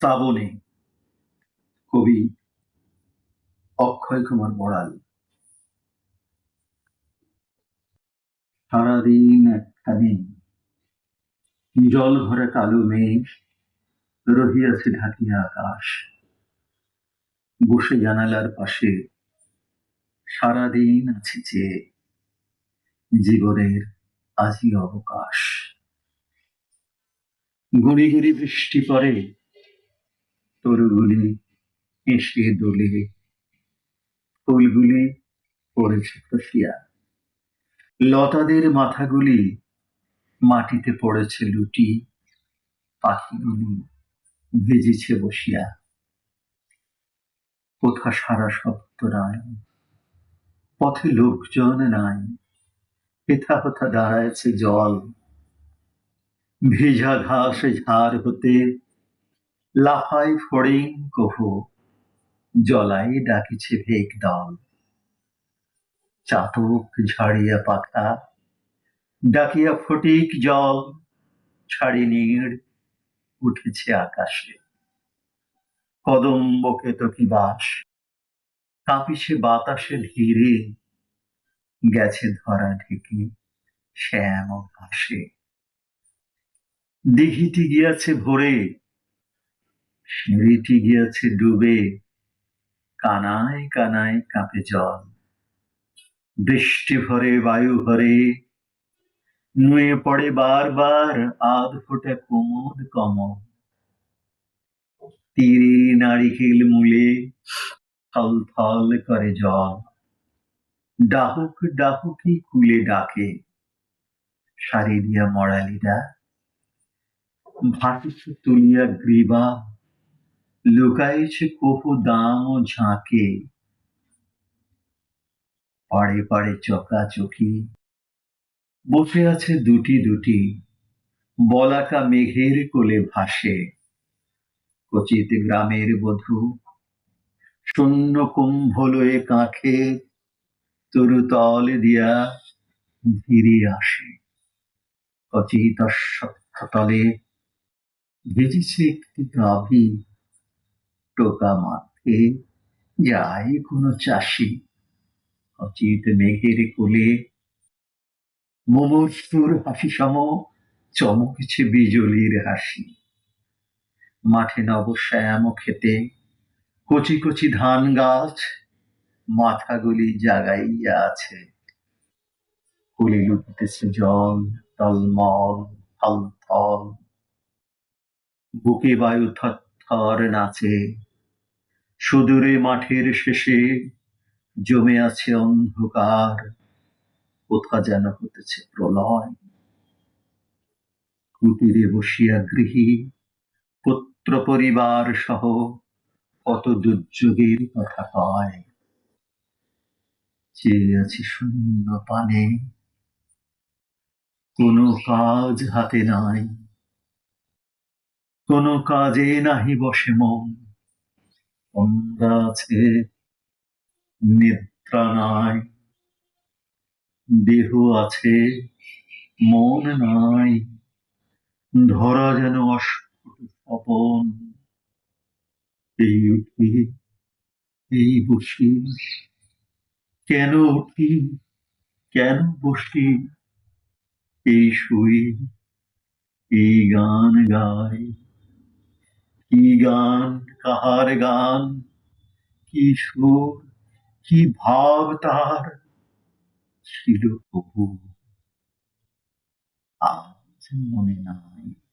শ্রাবণে কবি অক্ষয় কুমার বড়াল। সারাদিন একটা একখানে জল ভরা কালো মেঘ রহিয়াছে ঢাকিয়া আকাশ। বসে জানালার পাশে সারাদিন আছে যে জীবনের আজই অবকাশ। গুড়ি গুড়ি বৃষ্টি পড়ে তরুগুলি এসে দোলে। ফুলগুলি পড়েছে খসিয়া। লতাদের মাথাগুলি মাটিতে পড়েছে লুটি। পাখিগুলি ভেজেছে বসিয়া। কোথা সারা শব্দ নাই। পথে লোকজন নাই। হেথা হথা দাঁড়ায়ছে জল। ভেজা ঘাস ঝাড় হতে লাফায় ফড়িং কহু, জলাই ডাকিছে ভেক দল। চাতক ঝাড়িয়া পাখা ডাকিয়া ফটিক জল, ছাড়ি নীড় উঠেছে আকাশে। কদম্ব কেতকী বাস? কাঁপিছে বাতাসে ধীরে, গেছে ধরা ঢেকে শ্যাম ঘাসে। দিঘিটি গিয়াছে ভোরে সিঁড়িটি গিয়াছে ডুবে, কানায় কানায় কাঁপে জল। বৃষ্টি ভরে, বায়ু ভরে, নুয়ে পড়ে বারবার, আধ ফোটা কমল। তীরে নারিকেল মূলে, থল থল করে জল। ডাহুক ডাহুকি কুলে ডাকে, সারি দিয়া মরালিরা ভাটিছে তুলিয়া গ্রীবা লুকাইছে কহু দাম ও ঝাঁকে। পাড়ে পাড়ে চকাচকি বসে আছে দুটি দুটি। বলাকা মেঘের কোলে ভাসে। কচিত গ্রামের বধূ। শূন্য কুম্ভ কাঁখে। তরু তল দিয়া ধীরে আসে। কচিত তলে ভেজেছে একটি গাভী। টোকা মাঠে যায় কোনো চাষি অচিত মেঘের কোলে মুমূর্ষুর হাসি সম চমকেছে বিজলির হাসি। মাঠে নবশ্যাম খেতে কচি কচি ধান গাছ মাথাগুলি জাগাইয়া আছে। কুলি লুটিতেছে জল, টলমল থল থল বুকে বায়ু থর নাচে। সুদূরে মাঠের শেষে জমে আছে অন্ধকার। কোথা যেন হতেছে প্রলয়। কুটিরে বসিয়া গৃহী, পুত্র পরিবার সহ কত দুর্যোগের কথা কয়। চেয়ে আছি শূন্য পানে। কোনো কাজ হাতে নাই। কোনো কাজে নাহি বসে মন। অন্ধা আছে নিদ্রা নাই। দেহ আছে, মন নাই। ধরা যেন অস্ফুট স্বপন। এই উঠি, এই বসি। কেন উঠি, কেন বসি? এই শুই, এই গান গাই। কি গান কাহার গান? কি সুর কি ভাব তার ছিল প্রভু আজ মনে নাই।